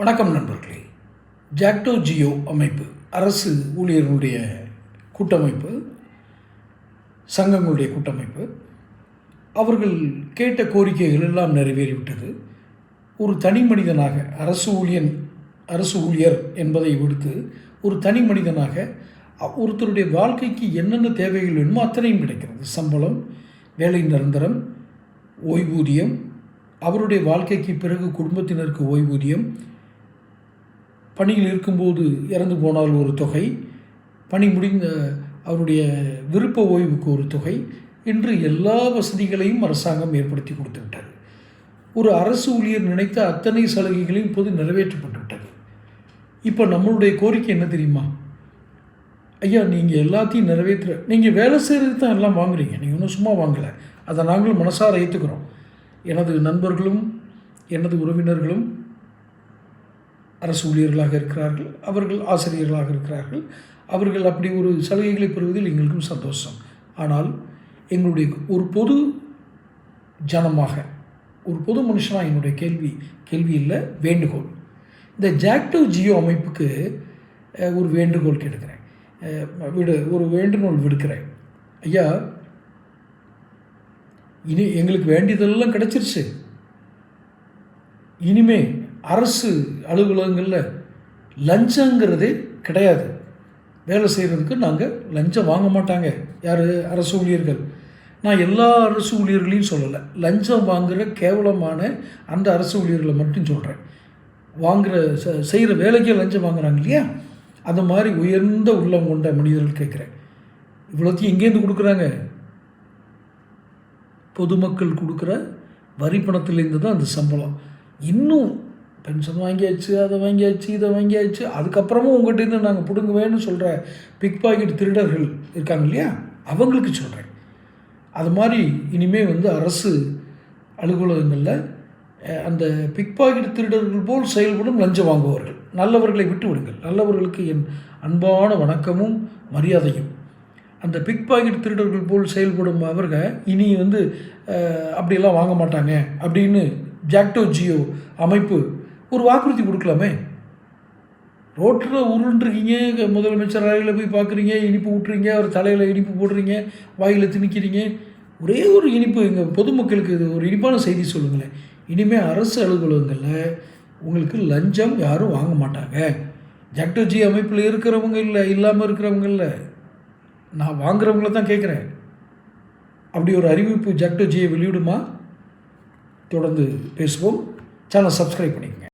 வணக்கம் நண்பர்களே. ஜாக்டோ ஜியோ அமைப்பு அரசு ஊழியர்களுடைய கூட்டமைப்பு சங்கங்களுடைய கூட்டமைப்பு அவர்கள் கேட்ட கோரிக்கைகள் எல்லாம் நிறைவேறிவிட்டது. ஒரு தனி மனிதனாக அரசு ஊழியன் அரசு ஊழியர் என்பதை விடுத்து ஒரு தனி மனிதனாக ஒருத்தருடைய வாழ்க்கைக்கு என்னென்ன தேவைகள் வேணுமோ அத்தனையும் கிடைக்கிறது. சம்பளம் வேலை நிரந்தரம் ஓய்வூதியம் அவருடைய வாழ்க்கைக்கு பிறகு குடும்பத்தினருக்கு ஓய்வூதியம் பணியில் இருக்கும்போது இறந்து போனால் ஒரு தொகை பணி முடிந்த அவருடைய விருப்ப ஓய்வுக்கு ஒரு தொகை என்று எல்லா வசதிகளையும் அரசாங்கம் ஏற்படுத்தி கொடுத்து விட்டது. ஒரு அரசு ஊழியர் நினைத்த அத்தனை சலுகைகளையும் இப்போது நிறைவேற்றப்பட்டு விட்டது. இப்போ நம்மளுடைய கோரிக்கை என்ன தெரியுமா? ஐயா நீங்கள் எல்லாத்தையும் நிறைவேற்ற நீங்கள் வேலை செய்கிறது தான் எல்லாம் வாங்குறீங்க. நீங்கள் ஒன்றும் சும்மா வாங்கலை. அதை நாங்களும் மனசார ஏற்றுக்கிறோம் எனது நண்பர்களும் எனது உறவினர்களும் அரசு ஊழியர்களாக இருக்கிறார்கள் அவர்கள் ஆசிரியர்களாக இருக்கிறார்கள். அவர்கள் அப்படி ஒரு சலுகைகளை பெறுவதில் எங்களுக்கும் சந்தோஷம். ஆனால் எங்களுடைய ஒரு பொது ஜனமாக ஒரு பொது மனுஷனாக என்னுடைய கேள்வி கேள்வி இல்லை வேண்டுகோள். இந்த ஜாக்டோ ஜியோ அமைப்புக்கு ஒரு வேண்டுகோள் கேட்கிறேன் விடு ஒரு வேண்டுகோள் விடுக்கிறேன். ஐயா இனி எங்களுக்கு வேண்டியதெல்லாம் கிடைச்சிருச்சு. இனிமே அரசு அலுவலகங்களில் லஞ்சங்கிறதே கிடையாது. வேலை செய்கிறதுக்கு நாங்கள் லஞ்சம் வாங்க மாட்டாங்க. யார்? அரசு ஊழியர்கள். நான் எல்லா அரசு ஊழியர்களையும் சொல்லலை. லஞ்சம் வாங்குகிற கேவலமான அந்த அரசு ஊழியர்களை மட்டும் சொல்கிறேன் வாங்குகிற செ செய்கிற வேலைக்கே லஞ்சம் வாங்குறாங்க இல்லையா? அந்த மாதிரி உயர்ந்த உள்ளம் கொண்ட மனிதர்கள் கேட்குறேன். இவ்வளோத்தையும் எங்கேருந்து கொடுக்குறாங்க. பொதுமக்கள் கொடுக்குற வரி பணத்திலேருந்து தான் அந்த சம்பளம். இன்னும் பென்ஷன் வாங்கியாச்சு அதை வாங்கியாச்சு இதை வாங்கியாச்சு. அதுக்கப்புறமும் உங்கள்கிட்டருந்து நாங்கள் பிடுங்குவேன்னு சொல்கிற பிக் பாக்கெட் திருடர்கள் இருக்காங்க இல்லையா? அவங்களுக்கு சொல்கிறேன் அது மாதிரி இனிமேல் வந்து அரசு அலுவலகங்களில் அந்த பிக் பாக்கெட் திருடர்கள் போல் செயல்படும் லஞ்சம் வாங்குபவர்கள். நல்லவர்களை விட்டு விடுங்கள். நல்லவர்களுக்கு என் அன்பான வணக்கமும் மரியாதையும். அந்த பிக் பாக்கெட் திருடர்கள் போல் செயல்படும் அவர்கள் இனி வந்து அப்படியெல்லாம் வாங்க மாட்டாங்க அப்படின்னு ஜாக்டோ ஜியோ அமைப்பு ஒரு வாக்குறுதி கொடுக்கலாமே? ரோட்டில் உருண்டுருக்கீங்க முதலமைச்சர் அறையில் போய் பார்க்குறீங்க இனிப்பு விட்டுறீங்க அவர் தலையில் இனிப்பு போடுறீங்க வாயில் திணிக்கிறீங்க. ஒரே ஒரு இனிப்பு எங்கள் பொதுமக்களுக்கு இது ஒரு இனிப்பான செய்தி சொல்லுங்களேன். இனிமேல் அரசு அலுவலகங்களில் உங்களுக்கு லஞ்சம் யாரும் வாங்க மாட்டாங்க. ஜக்டோஜி அமைப்பில் இருக்கிறவங்க இல்லை இல்லாமல் இருக்கிறவங்க இல்லை. நான் வாங்குறவங்கள தான் கேட்குறேன். அப்படி ஒரு அறிவிப்பு ஜக்டோஜியை வெளியிடுமா? தொடர்ந்து பேசுவோம். சேனல் சப்ஸ்கிரைப் பண்ணிக்கோங்க.